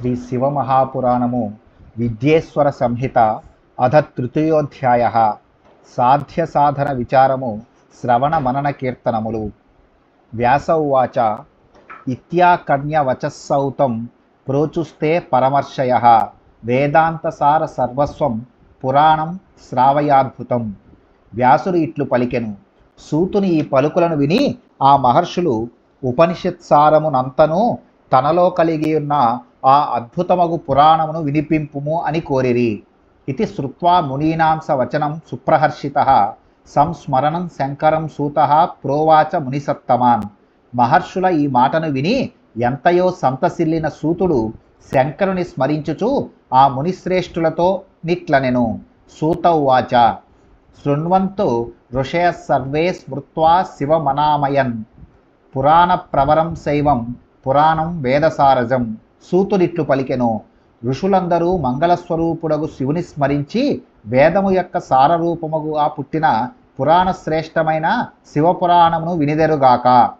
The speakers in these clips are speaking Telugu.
శ్రీ శివమహాపురాణము విద్యేశ్వర సంహిత అధ తృతీయోధ్యాయ సాధ్య సాధన విచారము శ్రవణ మనన కీర్తనములు. వ్యాస ఉవాచ ఇత్యాకర్ణ్యవచస్సౌతం ప్రోచుస్తే పరమర్శయ వేదాంతసార సర్వస్వం పురాణం శ్రావయాద్భుతం. వ్యాసుడు ఇట్లు పలికెను సూతుని ఈ పలుకులను విని ఆ మహర్షులు ఉపనిషత్సారమునంతను తనలో కలిగి ఉన్న ఆ అద్భుతమగు పురాణమును వినిపింపుము అని కోరిరి. ఇది శ్రుత్వా మునీనాం స వచనం సుప్రహర్షిత. సంస్మరణం శంకరం సూత ప్రోవాచ మునిసత్తమాన్. మహర్షుల ఈ మాటను విని ఎంతయో సంతసిల్లిన సూతుడు శంకరుని స్మరించుచు ఆ మునిశ్రేష్ఠులతో నిట్లనెను. సూత ఉవాచ శృణ్వంతు ఋషయ సర్వే స్మృత్వా శివమనామయన్. పురాణ ప్రవరం శైవం పురాణం వేదసారజం. సూతుడిట్లు పలికెను. ఋషులందరూ మంగళస్వరూపుడగు శివుని స్మరించి వేదము యొక్క సారరూపముగా పుట్టిన పురాణ శ్రేష్టమైన శివపురాణమును వినిదెరుగాక.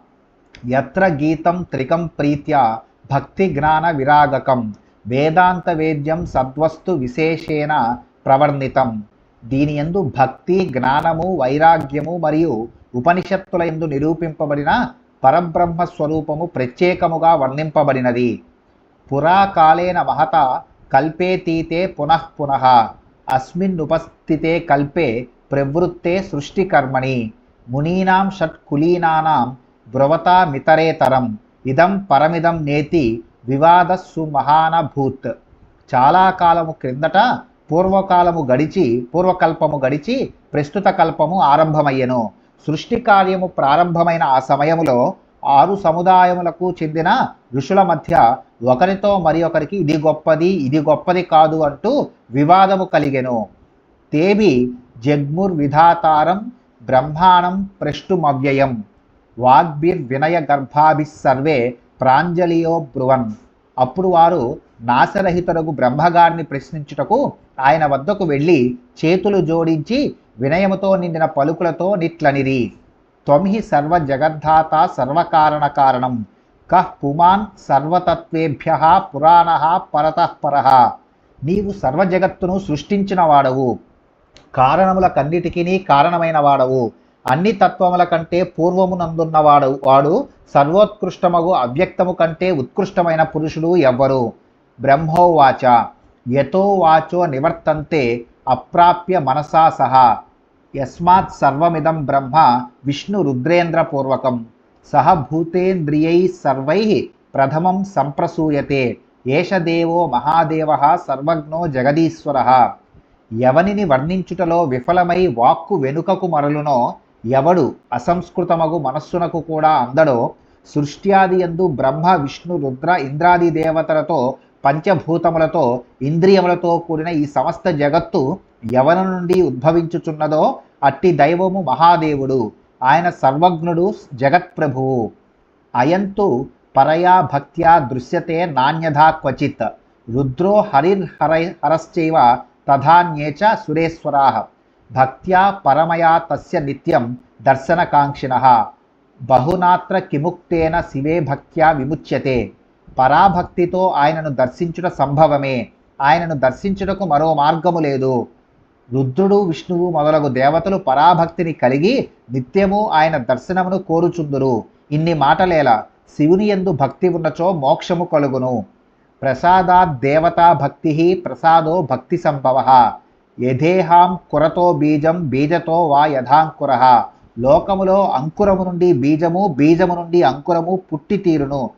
ఎత్ర గీతం త్రికం ప్రీత్య భక్తి జ్ఞాన విరాగకం వేదాంత వేద్యం సద్వస్తు విశేషేణ ప్రవర్ణితం. దీని ఎందు భక్తి జ్ఞానము వైరాగ్యము మరియు ఉపనిషత్తుల ఎందు నిరూపింపబడిన పరబ్రహ్మ స్వరూపము ప్రత్యేకముగా వర్ణింపబడినది. పురాకాలేన మహత కల్పేతీతే పునః పునః. అస్మిన్నుపస్థితే కల్పే ప్రవృత్తే సృష్టికర్మణి మునీనాం షట్కులీనానాం బ్రవతామితరేతరం ఇదం పరమిదం నేతి వివాదస్సు మహానభూత్ చాలా కాలము క్రిందట పూర్వకాలము గడిచి పూర్వకల్పము గడిచి ప్రస్తుత కల్పము ఆరంభమయ్యను. సృష్టి కార్యము ప్రారంభమైన ఆ సమయములో ఆరు సముదాయములకు చెందిన ఋషుల మధ్య ఒకరితో మరి ఒకరికి ఇది గొప్పది ఇది గొప్పది కాదు అంటూ వివాదము కలిగెను. తేబి జగ్ముర్ విధాతారం బ్రహ్మాణం ప్రష్టుమవ్యయం. వాగ్భిర్ వినయ గర్భాభిస్ సర్వే ప్రాంజలియో బ్రువన్. అప్పుడు వారు నాశరహితులకు బ్రహ్మగారిని ప్రశ్నించుటకు ఆయన వద్దకు వెళ్ళి చేతులు జోడించి వినయముతో నిండిన పలుకులతో నిట్లనిరి. త్వమి సర్వ జగద్ధాత సర్వకారణ కారణం కః పుమాన్ సర్వతత్వేభ్య పురాణ పరతఃపర నీవు సర్వ జగత్తును సృష్టించిన వాడవు. కారణములకన్నిటికీ కారణమైన వాడవు. అన్ని తత్వముల కంటే పూర్వమునందున్న వాడు వాడు సర్వోత్కృష్టమగు అవ్యక్తము కంటే ఉత్కృష్టమైన పురుషుడు ఎవ్వరు. బ్రహ్మోవాచ. యతో వాచో నివర్తంతే అప్రాప్య మనసా సహా. యస్మాత్ సర్వమిదం బ్రహ్మ విష్ణు రుద్రేంద్రపూర్వకం సహ భూతేంద్రియై సర్వై ప్రథమం సంప్రసూయతే. ఏష దేవో మహాదేవ సర్వజ్ఞో జగదీశ్వర. ఎవనిని వర్ణించుటలో విఫలమై వాక్కు వెనుకకు మరలునో ఎవడు అసంస్కృతమగు మనస్సునకు కూడా అందడో సృష్ట్యాది ఎందు బ్రహ్మ విష్ణు రుద్ర ఇంద్రాది దేవతలతో పంచభూతములతో ఇంద్రియములతో కూడిన ఈ సమస్త జగత్తు ఎవరి నుండి ఉద్భవించుచున్నదో అట్టి దైవము మహాదేవుడు. ఆయన సర్వజ్ఞుడు జగత్ప్రభువు. అయంతు పరయా భక్త్యా దృశ్యతే నాణ్యథా క్వచిత్. రుద్రో హరిర్హర హరశ్చైవ తథాన్యేచ సురేశ్వరా. భక్త్యా పరమయా తస్య నిత్యం దర్శనకాంక్షిణ. బహునాత్ర కిముక్తేన శివే భక్త్యా విముచ్యతే. పరాభక్తితో ఆయనను దర్శించుట సంభవమే. ఆయనను దర్శించుటకు మరో మార్గము లేదు. రుద్రుడు విష్ణువు మొదలగు దేవతలు పరాభక్తిని కలిగి నిత్యము ఆయన దర్శనమును కోరుచుందురు. ఇన్ని మాటలేలా శివుని ఎందు భక్తి ఉన్నచో మోక్షము కలుగును. ప్రసాదాద్ దేవతా భక్తి ప్రసాదో భక్తి సంభవ. యథేహాం కురతో బీజం బీజతో వా యథాంకుర. లోకములో అంకురము నుండి బీజము బీజము నుండి అంకురము పుట్టి తీరును.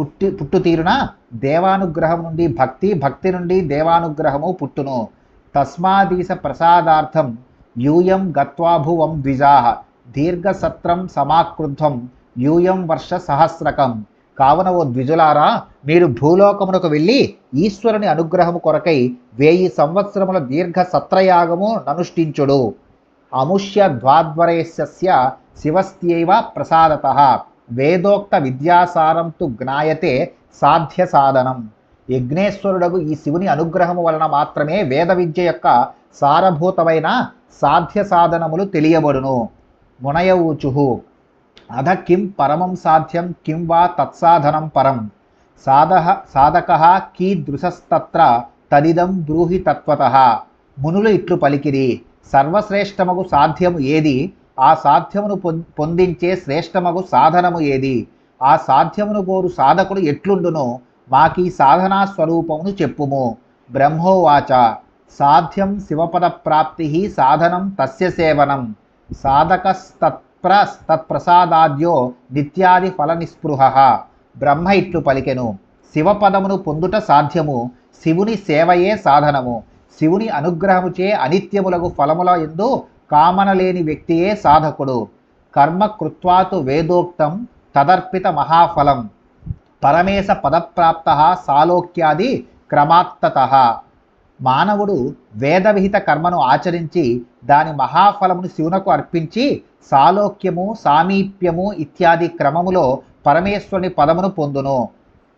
పుట్టి పుట్టు తీరున దేవానుగ్రహం నుండి భక్తి భక్తి నుండి దేవానుగ్రహము పుట్టును. తస్మాదీశ ప్రసాదార్థం యూయం గత్వాభువం ద్విజా దీర్ఘసత్రం సమాకృద్ధం యూయం వర్ష సహస్రకం. కావున ఓ ద్విజులారా మీరు భూలోకమునకు వెళ్ళి ఈశ్వరుని అనుగ్రహము కొరకై వేయి సంవత్సరముల దీర్ఘ సత్రయాగము ననుష్ఠించుడు. అముష్య ద్వాద్వరేస్య శివస్త్యైవ ప్రసాదత. వేదోక్త విద్యాసారం తు జ్ఞాయతే సాధ్య సాధనం యజ్ఞేశ్వరుడగు ఈ శివుని అనుగ్రహము వలన మాత్రమే వేద విద్య యొక్క సారభూతమైన సాధ్య సాధనములు తెలియబడును. మునయ అధ కిం పరమం సాధ్యం కిం వా తత్సాధనం పరం. సాధహ సాధక కీదృశస్తత్ర తదిదం బ్రూహి తత్వత. మునులు ఇట్లు పలికిరి. సర్వశ్రేష్టమగు సాధ్యము ఏది? ఆ సాధ్యమును పొం- పొందించే శ్రేష్టమగు సాధనము ఏది? ఆ సాధ్యమును కోరు సాధకుడు ఎట్లుండునో? మాకీ సాధనా స్వరూపమును చెప్పుము. బ్రహ్మోవాచ సాధ్యం శివపద ప్రాప్తి సాధనం తస్య సేవనం. సాధకస్తత్ప్ర తత్ప్రసాదాద్యో నిత్యాది ఫల నిస్పృహ బ్రహ్మ ఇట్లు పలికెను. శివపదమును పొందుట సాధ్యము. శివుని సేవయే సాధనము. శివుని అనుగ్రహముచే అనిత్యములకు ఫలముల ఎందు కామనలేని వ్యక్తియే సాధకుడు. కర్మ కృత్వాతు వేదోక్తం తదర్పిత మహాఫలం. పరమేశ పదప్రాప్త సాలోక్యాది క్రమాత్తత. మానవుడు వేదవిహిత కర్మను ఆచరించి దాని మహాఫలమును శివునకు అర్పించి సాలోక్యము సామీప్యము ఇత్యాది క్రమములో పరమేశ్వరుని పదమును పొందును.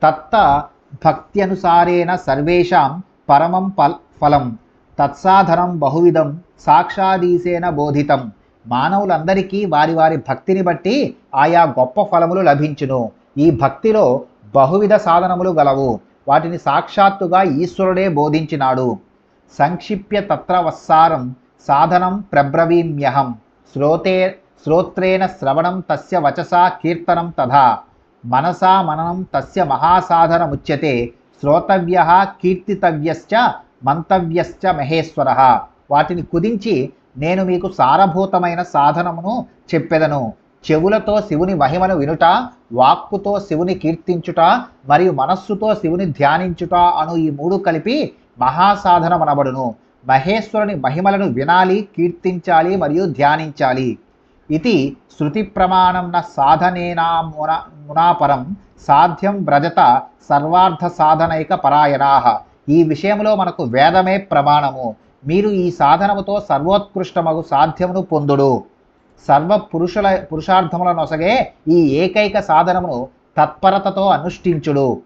తత్త భక్త్యనుసారేణ సర్వేషాం పరమం ఫల్ ఫలం. తత్సాధనం బహువిధం సాక్షాదీశేన బోధితం. మానవులందరికీ వారి వారి భక్తిని బట్టి ఆయా గొప్ప ఫలములు లభించును. ఈ భక్తిలో బహువిధ సాధనములు గలవు. వాటిని సాక్షాత్తుగా ఈశ్వరుడే బోధించినాడు. సంక్షిప్య తత్రవస్సారం సాధనం ప్రబ్రవీమ్యహం. శ్రోతే శ్రోత్రేణ శ్రవణం తస్య వచసా కీర్తనం తథా. మనసా మననం తస్య మహాసాధనముచ్యతే శ్రోతవ్య కీర్తితవ్యశ్చ మంతవ్యశ్చ మహేశ్వర. వాటిని కుదించి నేను మీకు సారభూతమైన సాధనమును చెప్పెదను. చెవులతో శివుని మహిమను వినుట వాక్కుతో శివుని కీర్తించుట మరియు మనస్సుతో శివుని ధ్యానించుట అను ఈ మూడు కలిపి మహాసాధనమనబడును. మహేశ్వరుని మహిమలను వినాలి కీర్తించాలి మరియు ధ్యానించాలి. ఇది శృతి ప్రమాణం న సాధనేనా మున మునాపరం సాధ్యం వ్రజత సర్వార్థ సాధనైక పరాయణాహ ఈ విషయంలో మనకు వేదమే ప్రమాణము. మీరు ఈ సాధనముతో సర్వోత్కృష్టమగు సాధ్యమును పొందుడు. సర్వ పురుషుల పురుషార్థములను నొసగే ఈ ఏకైక సాధనమును తత్పరతతో అనుష్ఠించుడు.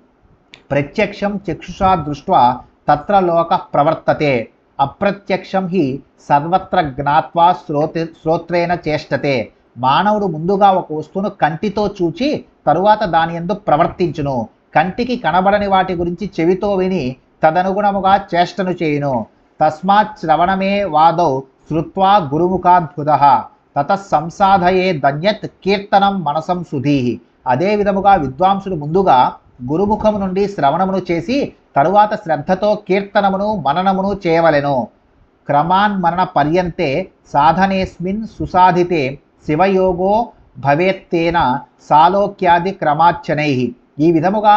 ప్రత్యక్షం చక్షుషా దృష్ట్వా తత్ర లోక ప్రవర్తతే. అప్రత్యక్షం హి సర్వత్ర జ్ఞాత్వా శ్రోత శ్రోత్రేణ చేష్టతే. మానవుడు ముందుగా ఒక వస్తువును కంటితో చూచి తరువాత దాని ఎందు ప్రవర్తించును. కంటికి కనబడని వాటి గురించి చెవితో విని తదనుగుణముగా చేష్టను చేయును. తస్మాత్ శ్రవణమే వాదౌ శ్రుత్వా గురుముఖాద్భుత. తత సంసాధయే ధన్యత్ కీర్తనం మనసం సుధీహి అదే విధముగా విద్వాంసుడు ముందుగా గురుముఖము నుండి శ్రవణమును చేసి తరువాత శ్రద్ధతో కీర్తనమును మననమును చేయవలెను. క్రమాన్మరణ పర్యంతే సాధనేస్మిన్ సుసాధితే శివయోగో భవేత్తేన సాలోక్యాది క్రమార్చనై. ఈ విధముగా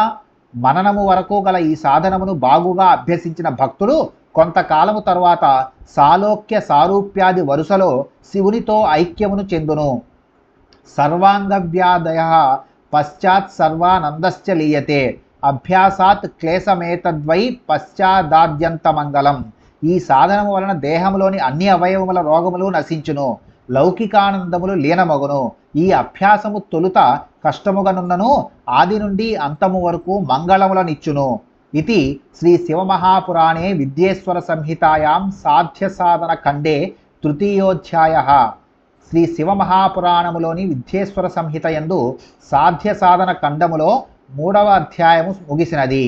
మననము వరకు గల ఈ సాధనమును బాగుగా అభ్యసించిన భక్తుడు కొంతకాలము తరువాత సాలోక్య సారూప్యాది వరుసలో శివునితో ఐక్యమును చెందును. సర్వాంగవ్యాదయ పశ్చాత్ సర్వానందశ్చ లీయతే. అభ్యాసాత్ క్లేశమేతద్వై పశ్చాదాద్యంతమంగళం. ఈ సాధనము వలన దేహంలోని అన్ని అవయవముల రోగములు నశించును. లౌకికానందములు లీనమగును. ఈ అభ్యాసము తొలుత కష్టముగనున్నను ఆది నుండి అంతము వరకు మంగళములనిచ్చును. ఇది శ్రీ శివమహాపురాణే విద్యేశ్వర సంహితాయాం సాధ్య సాధన ఖండే తృతీయోధ్యాయ శ్రీ శివమహాపురాణములోని విద్యేశ్వర సంహిత ఎందు సాధ్య సాధన ఖండములో మూడవ అధ్యాయము ముగిసినది